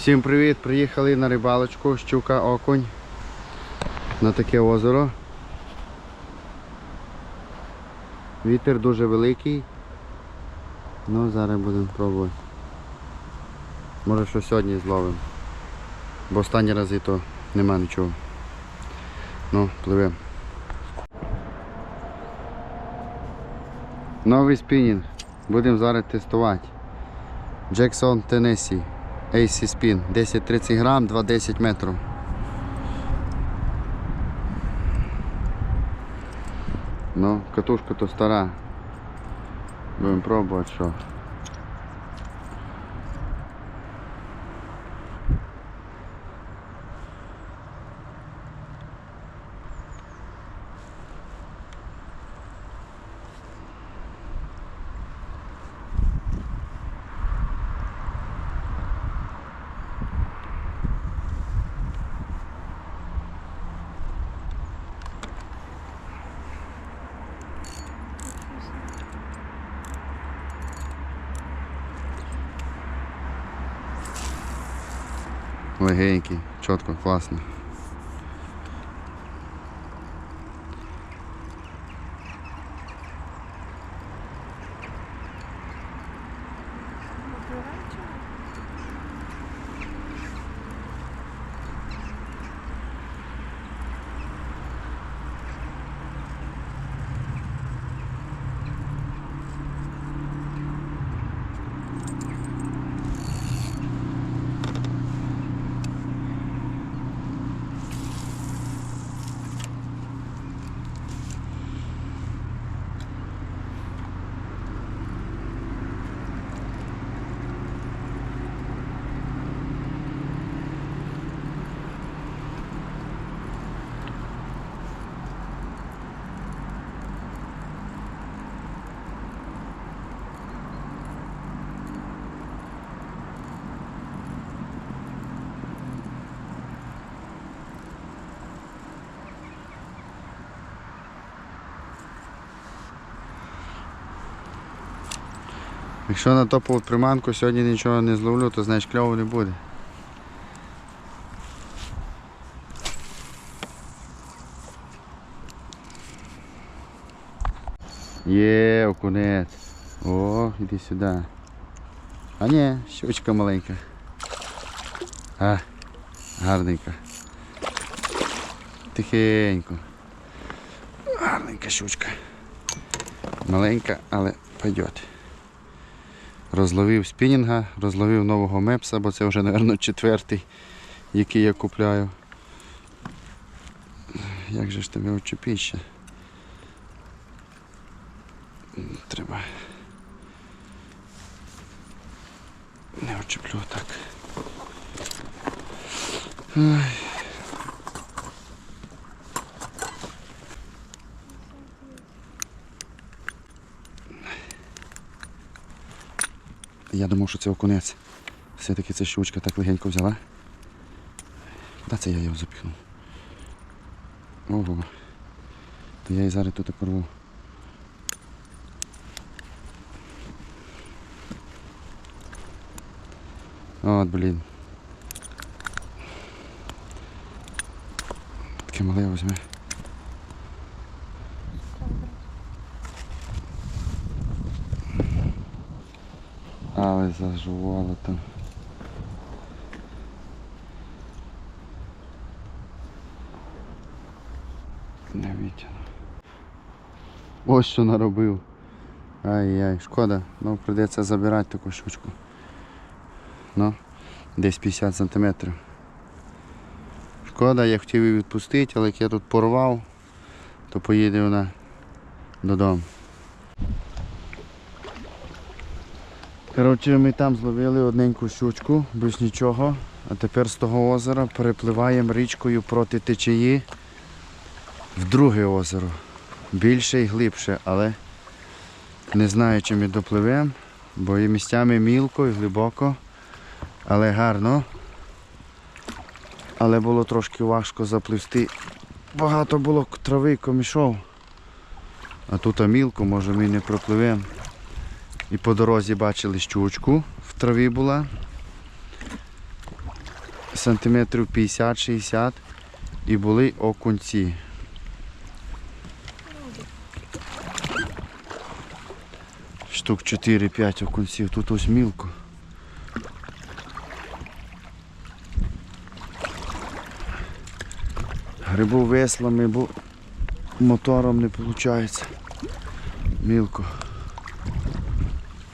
Всім привіт! Приїхали на рибалочку, щука, окунь на таке озеро. Вітер дуже великий. Ну, зараз будемо пробувати. Може що сьогодні зловимо. Бо останні рази то нема нічого. Ну, пливемо. Новий спінінг. Будемо зараз тестувати. Jackson Tennessee. AC Spin. 10-30 грам, 2-10 метрів. Ну, катушка то стара. Будемо пробувати що. Легенький, чітко, класно. Якщо на топову приманку сьогодні нічого не зловлю, то значить кльово не буде. Є, окунець. О, іди сюди. А ні, щучка маленька. А, гарненька. Тихенько. Гарненька щучка. Маленька, але пойдет. Розловив спінінга, розловив нового мепса, бо це вже, мабуть, четвертий, який я купляю. Як же ж тебе очепити ще? Треба. Не очеплю так. Ай. Я думав, що це окунець. Все-таки ця щучка так легенько взяла. Куди це я його запихнув? Ого. То я її зараз тут порву. От, блін. Таке мале візьме. Зажувало там. Не витягну. Ось що наробив. Ай-яй, шкода. Ну прийдеться забирати таку щучку. Ну, десь 50 сантиметрів. Шкода, я хотів її відпустити, але як я тут порвав, то поїде вона додому. Коротше, ми там зловили одненьку щучку, без нічого. А тепер з того озера перепливаємо річкою проти течії в друге озеро. Більше і глибше, але не знаю, чи ми допливемо, бо і місцями мілко і глибоко, але гарно. Але було трошки важко запливти. Багато було трави, комішов. А тут мілко, може ми не пропливемо. І по дорозі бачили щучку, в траві була. сантиметрів 50-60 і були окунці. Штук 4-5 окунців. Тут ось мілко. Грибу веслами, бо мотором не виходить. Мілко.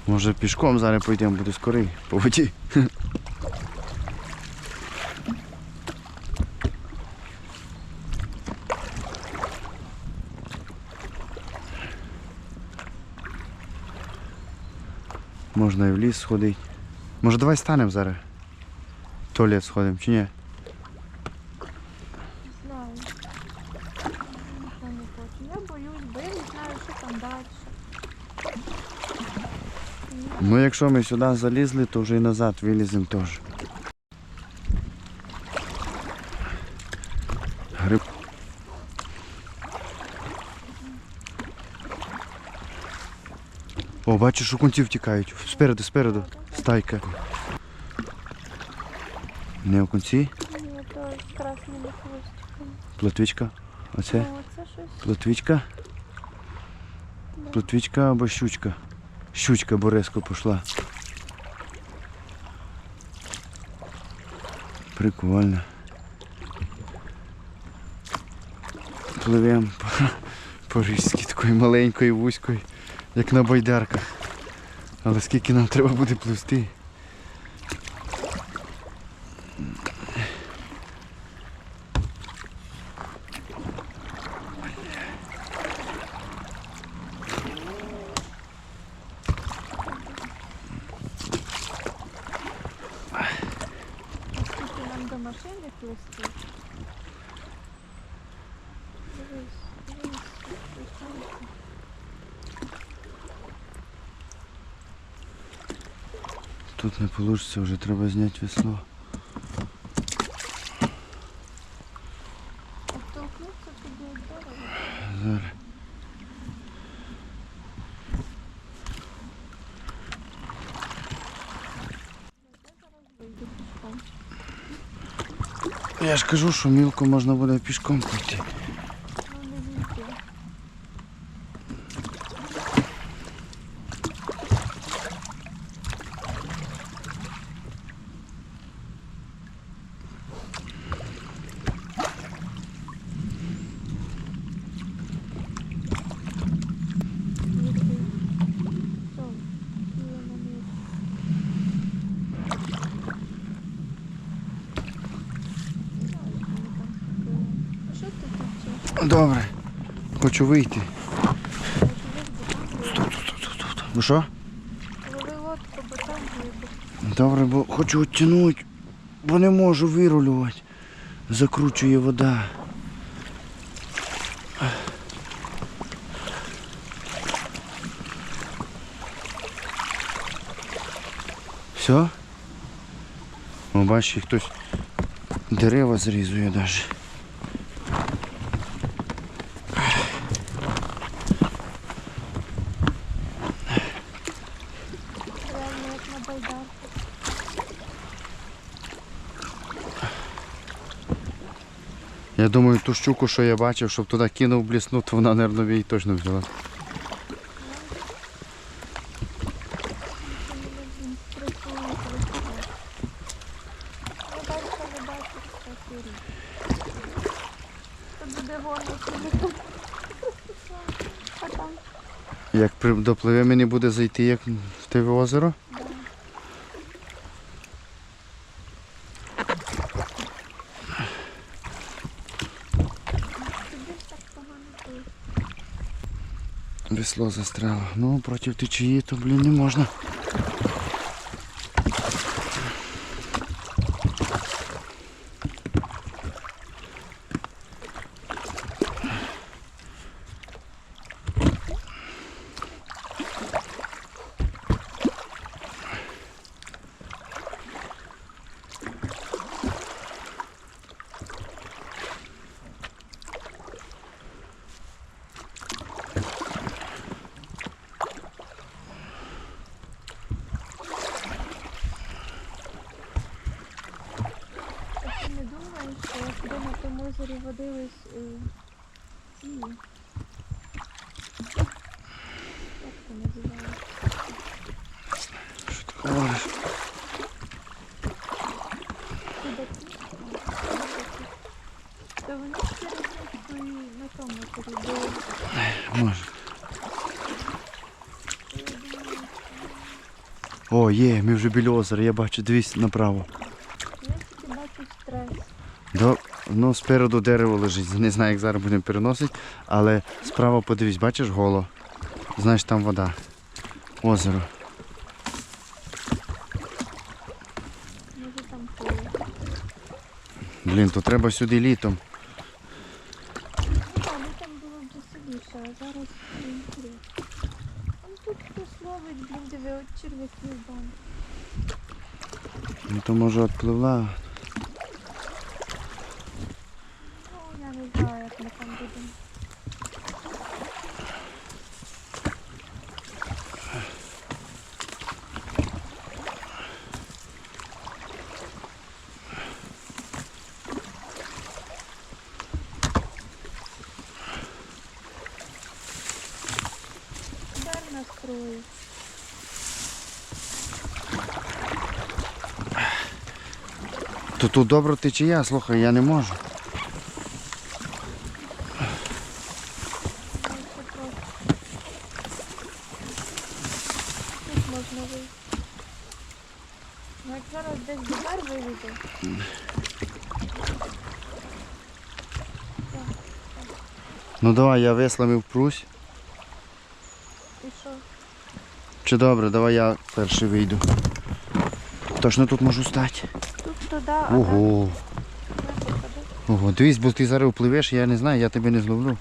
Може пішком зараз пойдемо, буде скорий по воді. Можна і в ліс сходити. Може давай станемо зараз? В туалет сходимо чи ні? Не знаю. Ніхто не хоче. Я боюсь, бо я не знаю, що там далі. Ну якщо ми сюди залізли, то вже і назад виліземо теж. Гриб. О, бачиш, окунці втікають. Спереду, спереду. Стайка. Не красними хвостиками. плотвичка. Оце. Плотвичка. Плотвичка або щучка. Щучка Бориско пішла. Прикольно. Пливемо по, по річці такою маленькою, вузькою, як на байдарках. Але скільки нам треба буде пливти? Скільки нам до машини плести. Дивись, дивись, лишається. Тут не вийде, вже треба зняти весло. Оттолкнуться туди здорово. Зараз. Я зараз вийду пішком. Я ж кажу, що мілко можна буде пішком пройти. Ну не війти. Що ти хочеш? Добре. Хочу вийти. Ну що? Лови лодку, бо там глибоко. Добре, бо хочу оттягнути, бо не можу вирулювати. Закручує вода. Все? О, бачиш, хтось дерева зрізує навіть. Реально як на байдарку. Я думаю, ту щуку, що я бачив, щоб туди кинув блісну, то вона, мабуть, її точно взяла. Як допливе мені буде зайти як в те озеро? тобі ж так погано пив. Весло застряло. Ну, проти течії, то, блін, не можна. Може. О, є, ми вже біля озера, я бачу, дивись направо. Я тільки бачу стрес. До, ну, спереду дерево лежить. Не знаю, як зараз будемо переносити, але справа подивись, бачиш голо. Знаєш, там вода. Озеро. Може там поле. Блін, то треба сюди літом. Ну, там було б веселіше, а зараз не інтересно. Там тут хтось ловить, блін, диви, от черв'яків бан. Ну то може відпливла. Ну, я не знаю, як ми там будемо. То тут добре течія, слухай, я не можу. Ну. Тут можна вийти. Як зараз десь бігар виведе. Ну давай, я веслами впрусь. І що? Чи добре, давай я перший вийду. Точно тут можу стати. Туди, а Ого. Ого, дивись, бо ти зараз впливеш, я не знаю, я тебе не зловлю.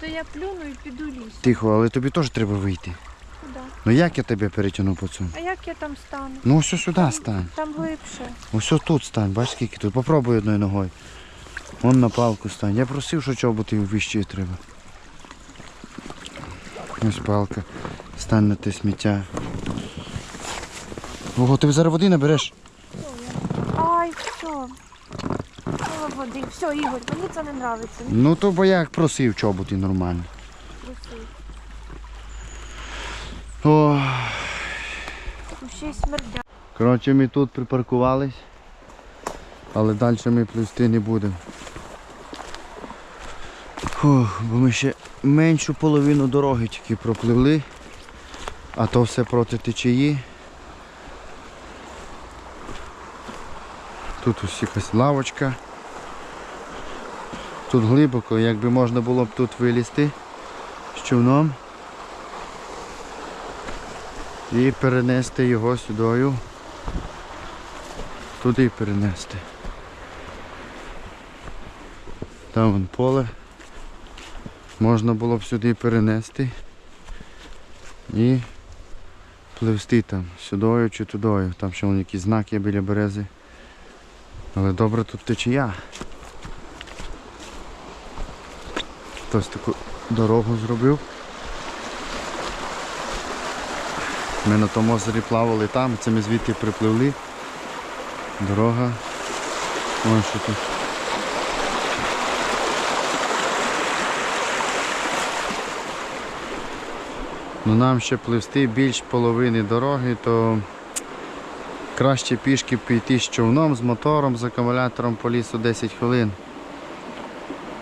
То я плюну і піду ліс. Тихо, але тобі теж треба вийти. Куди? Ну як я тебе перетягну по цьому? А як я там стану? Ну ось сюди стань. Там глибше. Ось тут стань, бачиш скільки тут. Попробуй одною ногою. Вон на палку стань. Я просив, що чоботи вище треба. Ось палка. Стань на те сміття. Ого, ти зараз води набереш. Ай, все. Мало води. Все, Ігор, мені це не подобається. Ну то бо я просив чоботи нормально. О, Тут ще й смердя. коротше, ми тут припаркувались, але далі ми плюсти не будемо. Фух, бо ми ще меншу половину дороги тільки пропливли, а то все проти течії. Тут ось якась лавочка. Тут глибоко, якби можна було б тут вилізти з човном і перенести його сюдою. Туди перенести. Там вон поле. Можна було б сюди перенести і пливсти там сюдою чи тудою. Там ще вон якісь знаки біля берези. Але добре тут течія. Хтось таку дорогу зробив. Ми на тому озері плавали там, це ми звідти припливли. Дорога. Ось що тут. Ну нам ще пливсти більш половини дороги, то краще пішки піти з човном, з мотором, з акумулятором по лісу 10 хвилин,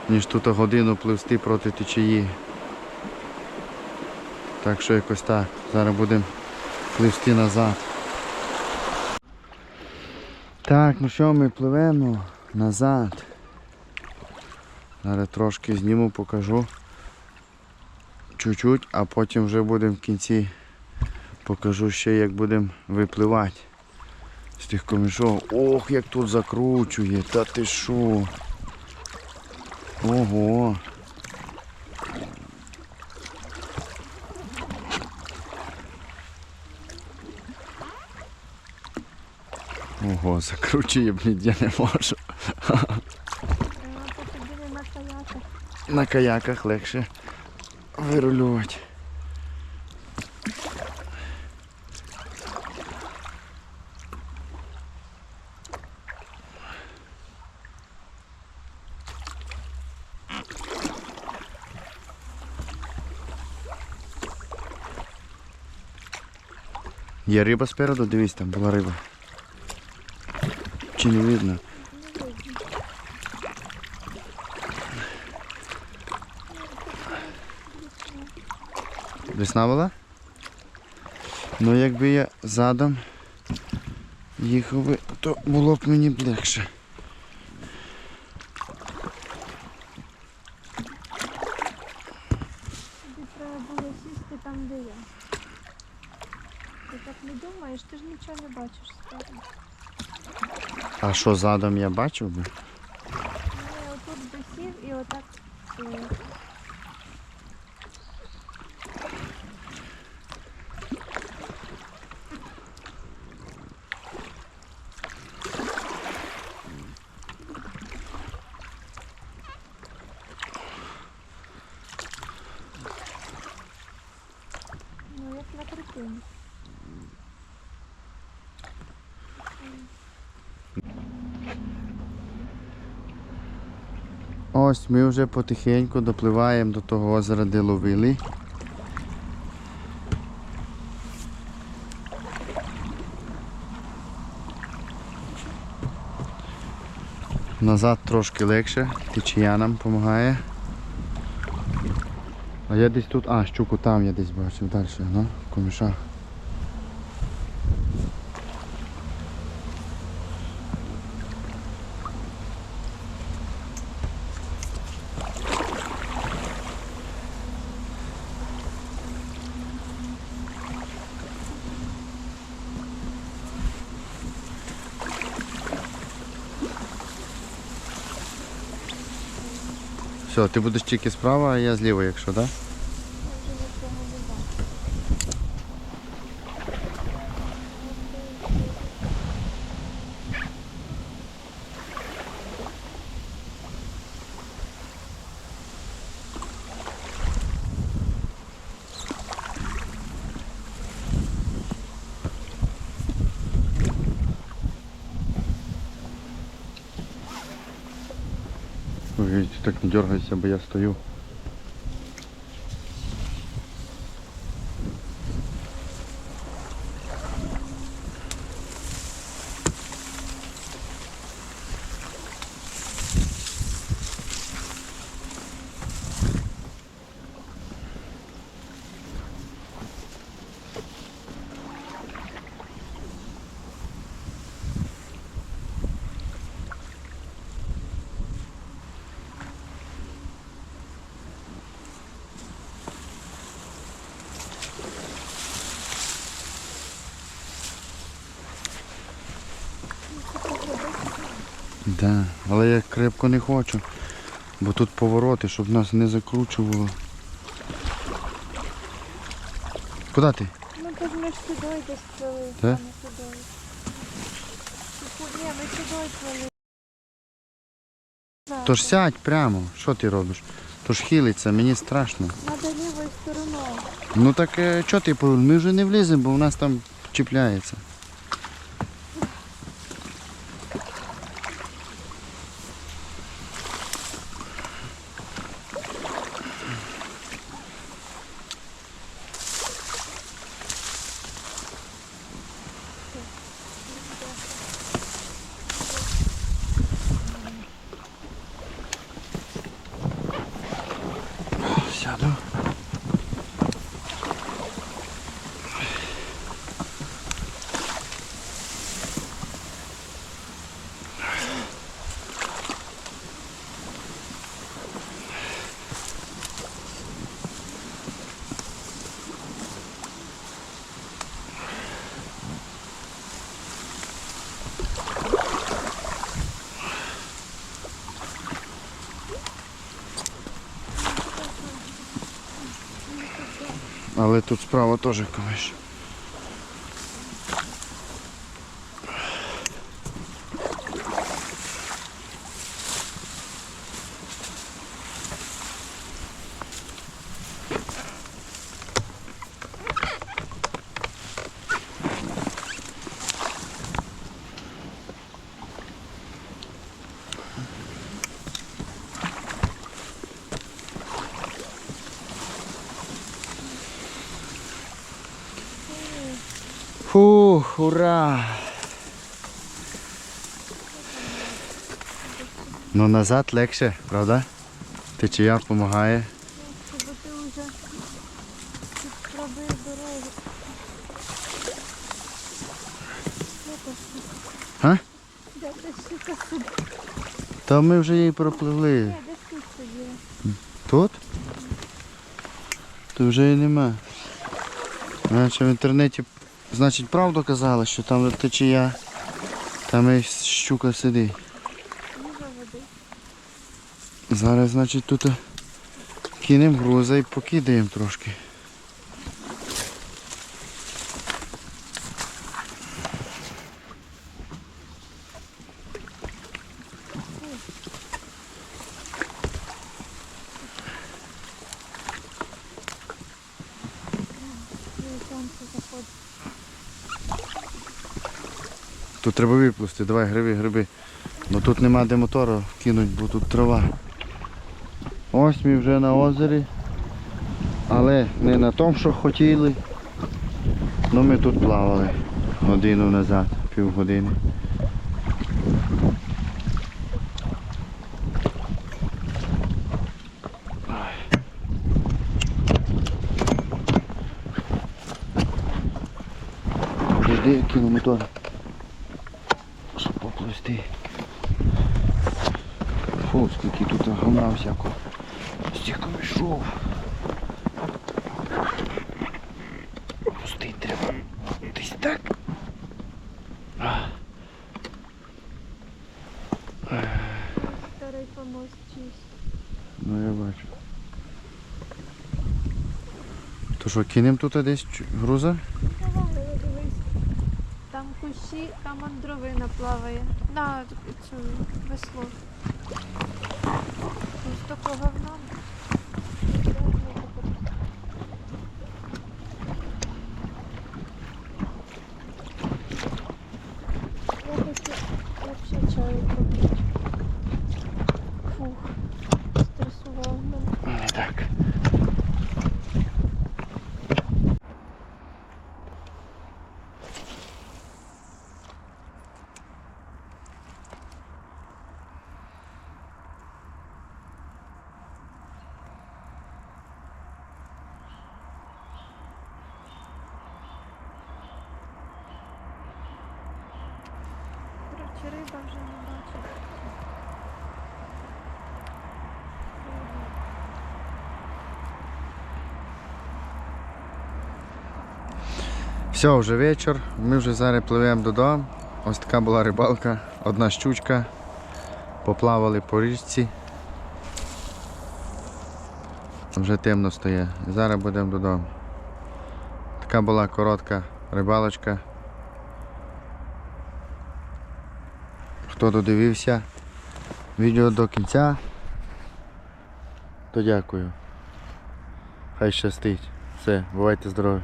ніж тут годину пливсти проти течії. Так що якось так. Зараз будемо пливсти назад. Так, ну що, ми пливемо назад. Зараз трошки зніму, покажу. Чуть-чуть, а потім вже будемо в кінці покажу ще як будемо випливати з тих комішов. Ох, як тут закручує, та ти що? Ого. Ого, закручує, блід, я не можу. Накаяти. На каяках легше вирулювати. Є риба спереду, дивись, там була риба. Чи не видно? Весна була? Ну якби я задом їхав би, то було б мені б легше. Тобі треба було сісти там, де я. Ти так не думаєш, ти ж нічого не бачиш спереду. А що задом я бачив би? Ну, я отут би сів і отак. е, Ну, як на картині. Ось ми вже потихеньку допливаємо до того озера, де ловили. Назад трошки легше, течія нам допомагає. А я десь тут, а, щуку там я десь бачив далі, ну, в комішах. Все, ти будеш тільки справа, а я зліва, якщо, так? Да? Я вже нічого не бачу. Ой, ти так не дергайся, бо я стою. Да, але я крепко не хочу, бо тут повороти, щоб нас не закручувало. Куди ти? Ну, то ж ми ж сюди десь плили, а не сюди. Ні, ми сюди плили. Тож сядь прямо, що ти робиш? Тож хилиться, мені страшно. Надо лівою стороною. Ну так е, що ти повинен? Ми вже не вліземо, бо в нас там чіпляється. Але тут справа теж комиш. Фух, ура! Ну назад легше, правда? Течія допомагає. Бо ти вже тут пробив дорогу. Та? А? Де та ми вже її пропливли. Ні, десь тут сиділа. Тут? Тут вже і нема. Наче в інтернеті, значить, правду казали, що там течія, там і щука сидить. Зараз, значить, тут кинемо груза і покидаємо трошки. Ну, і сонце заходить. Тут треба випустити, давай гриби, гриби. Бо тут нема де мотора кинуть, бо тут трава. Ось ми вже на озері. Але не на тому, що хотіли. Ну ми тут плавали годину назад, півгодини. Жди, кину мотор. Поплисти. Фу, скільки тут говна всякого. Стільки йшов. Пустити треба. Десь так. Старий помост чийсь. Ну я бачу. То що, кинемо тут десь груза? Давай. Там кущі, дровина плаває. На цю весло. Ось такого в Я хочу вообще чаю попити. Фух, стресував мене. Не так. Коротше, риба вже не бачу. Все, вже вечір. Ми вже зараз пливемо додому. Ось така була рибалка, одна щучка. Поплавали по річці. Вже темно стає. Зараз будемо додому. Така була коротка рибалочка. Хто додивився відео до кінця, то дякую. Хай щастить. Все, бувайте здорові.